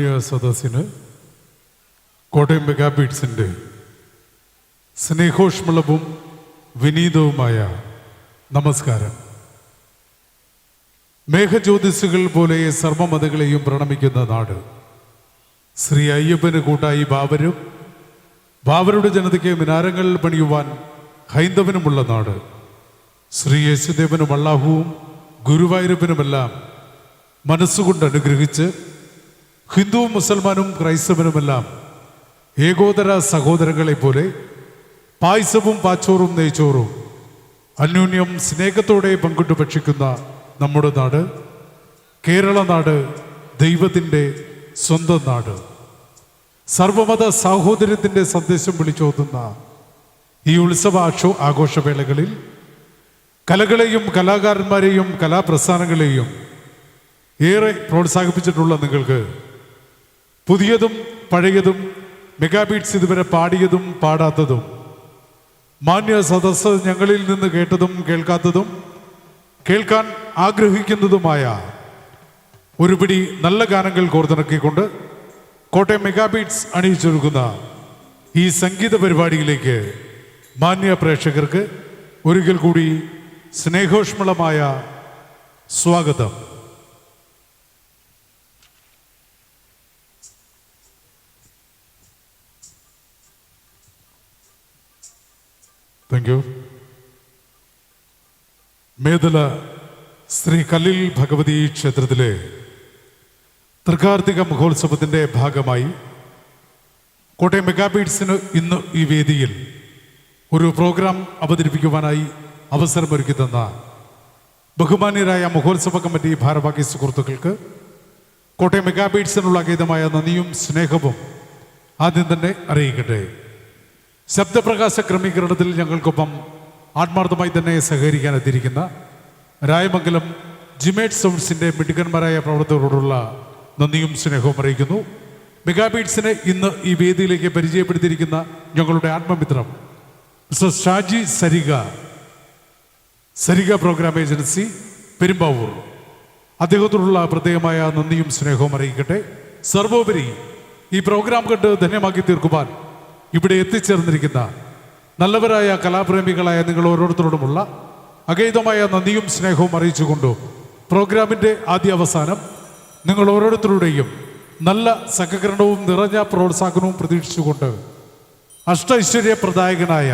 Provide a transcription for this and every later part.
മാന്യ സദസ്സിന് കോട്ടയം മെഗാബീറ്റ്സിന്റെ സ്നേഹോഷ്മളവും വിനീതവുമായ നമസ്കാരം. മേഘജ്യോതിസുകൾ പോലെ സർവമതകളെയും പ്രണമിക്കുന്ന നാട് ശ്രീ അയ്യപ്പന് കൂട്ടായി ബാബരും ബാബരുടെ ജനതയ്ക്ക് മിനാരങ്ങൾ പണിയുവാൻ ഹൈന്ദവനുമുള്ള നാട്. ശ്രീ യേശുദേവനും അള്ളാഹുവും ഗുരുവായൂരപ്പനുമെല്ലാം മനസ്സുകൊണ്ട് അനുഗ്രഹിച്ച് ഹിന്ദുവും മുസൽമാനും ക്രൈസ്തവനുമെല്ലാം ഏകോദര സഹോദരങ്ങളെ പോലെ പായസവും പാച്ചോറും നെയ്ച്ചോറും അന്യോന്യം സ്നേഹത്തോടെ പങ്കിട്ട് ഭക്ഷിക്കുന്ന നമ്മുടെ നാട് കേരള നാട് ദൈവത്തിന്റെ സ്വന്തം നാട്. സർവമത സാഹോദര്യത്തിന്റെ സന്ദേശം വിളിച്ചോതുന്ന ഈ ഉത്സവ ആഘോ ആഘോഷവേളകളിൽ കലകളെയും കലാകാരന്മാരെയും കലാപ്രസ്ഥാനങ്ങളെയും ഏറെ പ്രോത്സാഹിപ്പിച്ചിട്ടുള്ള നിങ്ങൾക്ക് പുതിയതും പഴയതും മെഗാബീറ്റ്സ് ഇതുവരെ പാടിയതും പാടാത്തതും. മാന്യ സദസ്സ് ഞങ്ങളിൽ നിന്ന് കേട്ടതും കേൾക്കാത്തതും കേൾക്കാൻ ആഗ്രഹിക്കുന്നതുമായ ഒരുപിടി നല്ല ഗാനങ്ങൾ കോർത്തിണക്കിക്കൊണ്ട് കോട്ടയം മെഗാബീറ്റ്സ് അണിയിച്ചൊരുക്കുന്ന ഈ സംഗീത പരിപാടിയിലേക്ക് മാന്യ പ്രേക്ഷകർക്ക് ഒരിക്കൽ കൂടി സ്നേഹോഷ്മളമായ സ്വാഗതം. താങ്ക് യു മേദല ശ്രീ കല്ലിൽ ഭഗവതി ക്ഷേത്രത്തിലെ തൃക്കാർത്തിക മഹോത്സവത്തിന്റെ ഭാഗമായി കോട്ടയം മെഗാബീറ്റ്സിന് ഇന്ന് ഈ വേദിയിൽ ഒരു പ്രോഗ്രാം അവതരിപ്പിക്കുവാനായി അവസരമൊരുക്കി തന്ന ബഹുമാന്യരായ മഹോത്സവ കമ്മിറ്റി ഭാരവാഹി സുഹൃത്തുക്കൾക്ക് കോട്ടയം മെഗാബീറ്റ്സിനുള്ള അഗീതമായ നന്ദിയും സ്നേഹവും ആദ്യം തന്നെ അറിയിക്കട്ടെ. ശബ്ദപ്രകാശ ക്രമീകരണത്തിൽ ഞങ്ങൾക്കൊപ്പം ആത്മാർത്ഥമായി തന്നെ സഹകരിക്കാൻ എത്തിയിരിക്കുന്ന രായമംഗലം ജിമേറ്റ് സൗണ്ട്സിന്റെ മിടുക്കന്മാരായ പ്രവർത്തകരോടുള്ള നന്ദിയും സ്നേഹവും അറിയിക്കുന്നു. മെഗാബീറ്റ്സിനെ ഇന്ന് ഈ വേദിയിലേക്ക് പരിചയപ്പെടുത്തിയിരിക്കുന്ന ഞങ്ങളുടെ ആത്മമിത്രം mister Shaji Sarika Sarika program agency Perumbavoor. അദ്ദേഹത്തോടുള്ള പ്രത്യേകമായ നന്ദിയും സ്നേഹവും അറിയിക്കട്ടെ. സർവോപരി ഈ പ്രോഗ്രാം കണ്ട് ധന്യമാക്കി തീർക്കുവാൻ ഇവിടെ എത്തിച്ചേർന്നിരിക്കുന്ന നല്ലവരായ കലാപ്രേമികളായ നിങ്ങൾ ഓരോരുത്തരോടുമുള്ള അഗൈതമായ നന്ദിയും സ്നേഹവും അറിയിച്ചുകൊണ്ടു പ്രോഗ്രാമിന്റെ ആദ്യ അവസാനം നിങ്ങൾ ഓരോരുത്തരുടെയും നല്ല സഹകരണവും നിറഞ്ഞ പ്രോത്സാഹനവും പ്രതീക്ഷിച്ചുകൊണ്ട് അഷ്ടൈശ്വര്യപ്രദായകനായ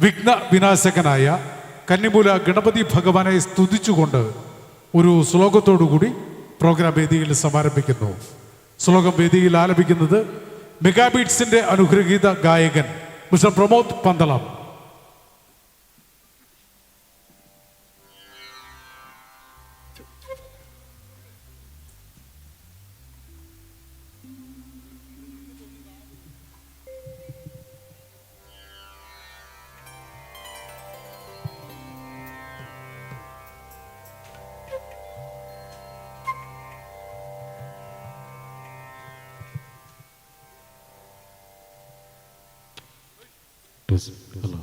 വിഘ്ന വിനാശകനായ കന്നിമൂല ഗണപതി ഭഗവാനെ സ്തുതിച്ചുകൊണ്ട് ഒരു ശ്ലോകത്തോടുകൂടി പ്രോഗ്രാം വേദിയിൽ സമാരംഭിക്കുന്നു. ശ്ലോകം വേദിയിൽ ആലപിക്കുന്നത് മെഗാബീറ്റ്സിന്റെ അനുഗ്രഹീത ഗായകൻ മിസ്റ്റർ പ്രമോദ് പന്തളം. প্লিজ আল্লাহ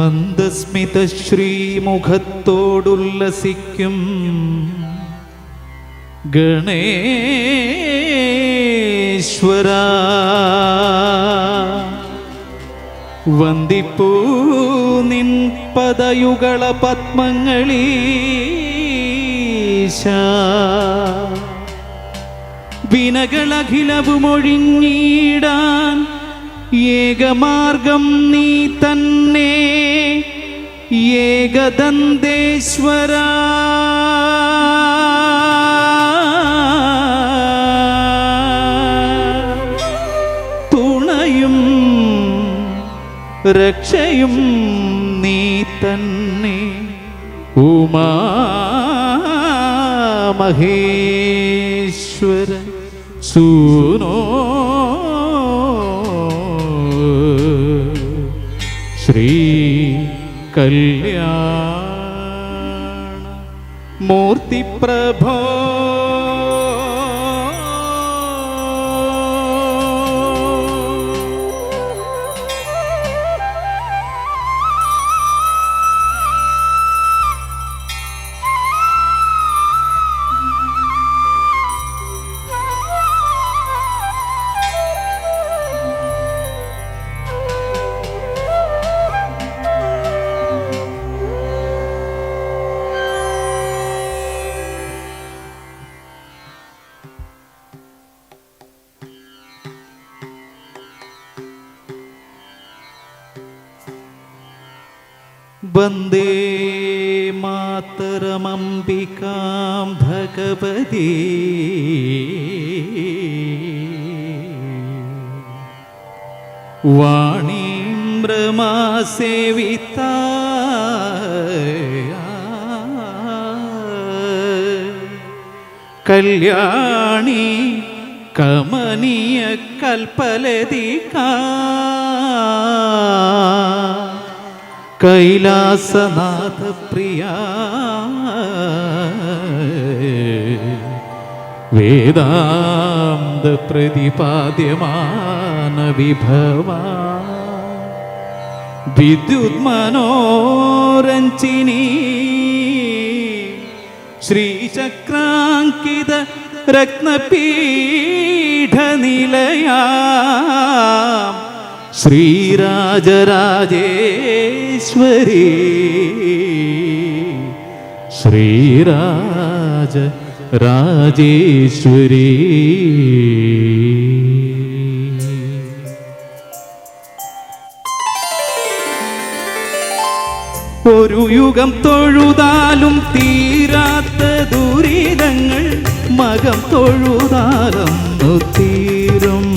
മന്ദസ്മിത ശ്രീമുഖത്തോടുല്ലസിക്കും ഗണേശ്വര. വന്ദിപ്പൂ നിൻ പദയുഗള പത്മങ്ങളീശ. വിനകളഖിലവുമൊഴിഞ്ഞിടാൻ ഏകമാർഗം നീ തന്നെ ഏകദന്തേശ്വര. തുണയും രക്ഷയും നീ തന്നെ. ഉമാ മഹേശ്വര സൂനോ. ശ്രീ കല്യാണ മൂർത്തിപ്രഭോ വന്ദേ മാതരമംബികാം ഭഗവതി. വാണീം രമാസേവിത കല്യാണി കമനീയ കൽപ്പലതികാ കൈലാസനാഥ പ്രിയ വേദാന്ത പ്രതിപാദ്യമാന വിഭവ വിദ്യുത് മനോരഞ്ജിനി ശ്രീചക്രാങ്കിത രത്നപീഠ നിലയാ ശ്രീരാജരാജേശ്വരി. ശ്രീരാജ രാജേശ്വരി ഒരു യുഗം തൊഴുതാലും തീരാത്ത ദുരിതങ്ങൾ മകം തൊഴുതാലും തീരും.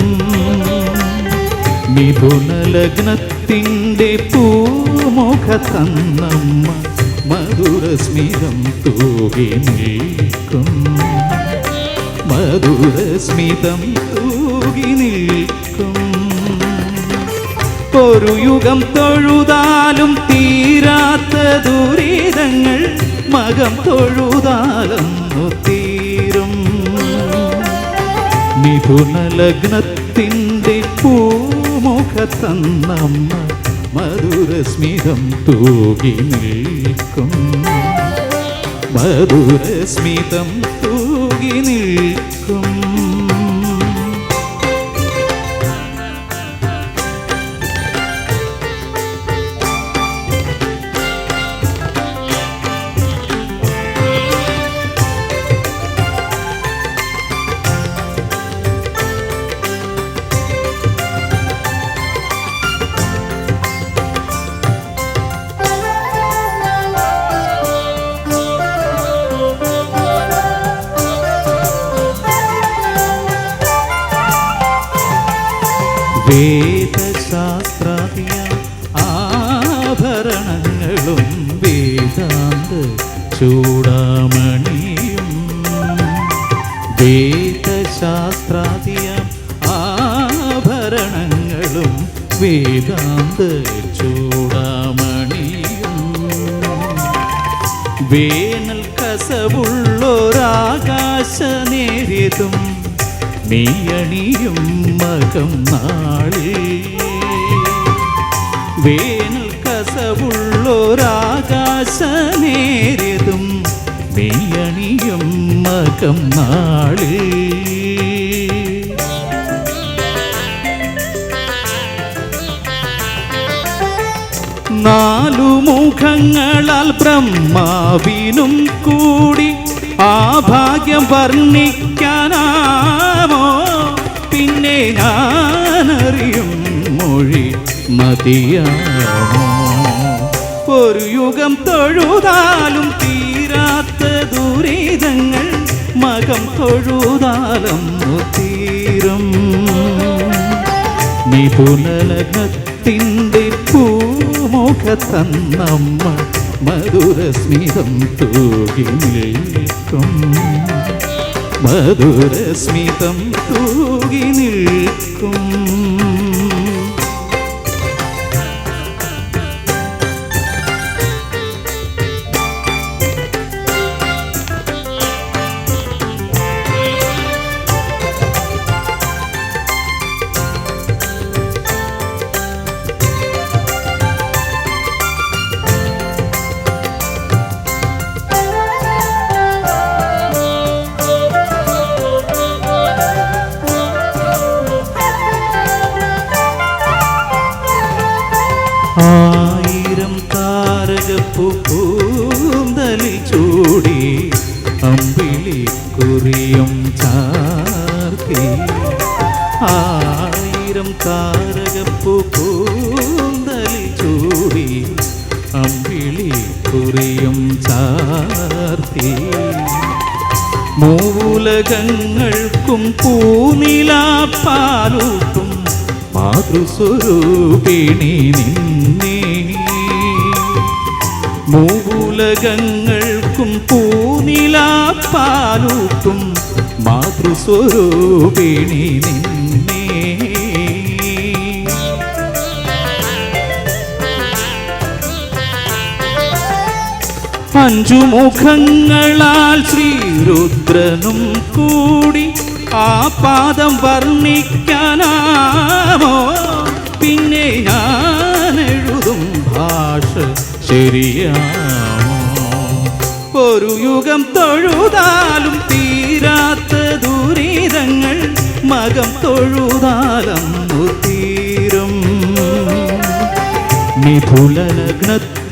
മിഥുനലഗ്നത്തിന്റെ പൂമുഖ തന്നമ്മ മധുരസ്മിതം തൂകി നിൽക്കും മധുരസ്മിതം തൂകി നിൽക്കും ഒരു യുഗം തൊഴുതാലും തീരാത്ത ദുരിതങ്ങൾ മകം തൊഴുതാലും തീരും. മിഥുനലഗ്നത്തിന്റെ പൂമുഖ തന്നമ്മ മധുരസ്മിതം തൂകി നിൽക്കും. മധുരസ്മിതം തൂകി നിൽക്കും. ആഭരണങ്ങളും വേദാന്ത ചൂടാമണിയും. വേനൽ കസവുള്ളൊരാകാശ നേരിതും നീയണിയും മകം നാളിൽ. വേനൽ കസവുള്ളൊരാകാശ നേരിതും നീയണിയും മകം നാളിൽ. നാലു മുഖങ്ങളാൽ ബ്രഹ്മാവിനും കൂടി ആ ഭാഗ്യം വർണിക്കാനാമോ? പിന്നെ ഞാനറിയും മൊഴി മതിയാമോ? ഒരു യുഗം തൊഴുതാലും തീരാത്ത ദുരിതങ്ങൾ മകം തൊഴുതാലും തീരും മിഥുനലകത്തിന്റെ പൂമുഖത്തന്നമ്മ മധുരസ്മിതം തൂകി നിൽക്കും. മധുരസ്മിതം തൂകി അമ്പിളി കുറിയും ചാർത്തി. മൂലകങ്ങൾക്കും പൂനിലാപ്പാലൂട്ടും മാതൃസ്വരൂപിണി നിന്നെ. മൂലകങ്ങൾക്കും പൂനിലാപ്പാലൂട്ടും മാതൃസ്വരൂപിണി നിന്നെ. അഞ്ചു മുഖങ്ങളാൽ ശ്രീരുദ്രനും കൂടി ആ പാദം വർണിക്കാനാമോ? പിന്നെ ഞാൻ എഴുതും ഭാഷ ശരിയാമോ ഒരു യുഗം തൊഴുതാലും തീരാത്ത ദുരിതങ്ങൾ മകം തൊഴുതാലും തീരും.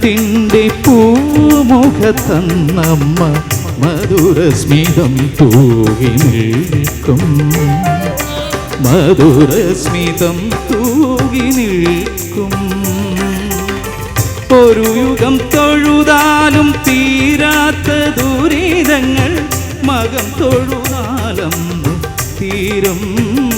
മിഥുലനഗ്നത്തിന്റെ പൂമുഖത്തന്നമ്മ മധുരസ്മിതം തൂവി നിൽക്കും. മധുരസ്മിതം തൂവി നിൽക്കും. ഒരു യുഗം തൊഴുതാലും തീരാത്ത ദുരിതങ്ങൾ മകം തൊഴുതാലും തീരും.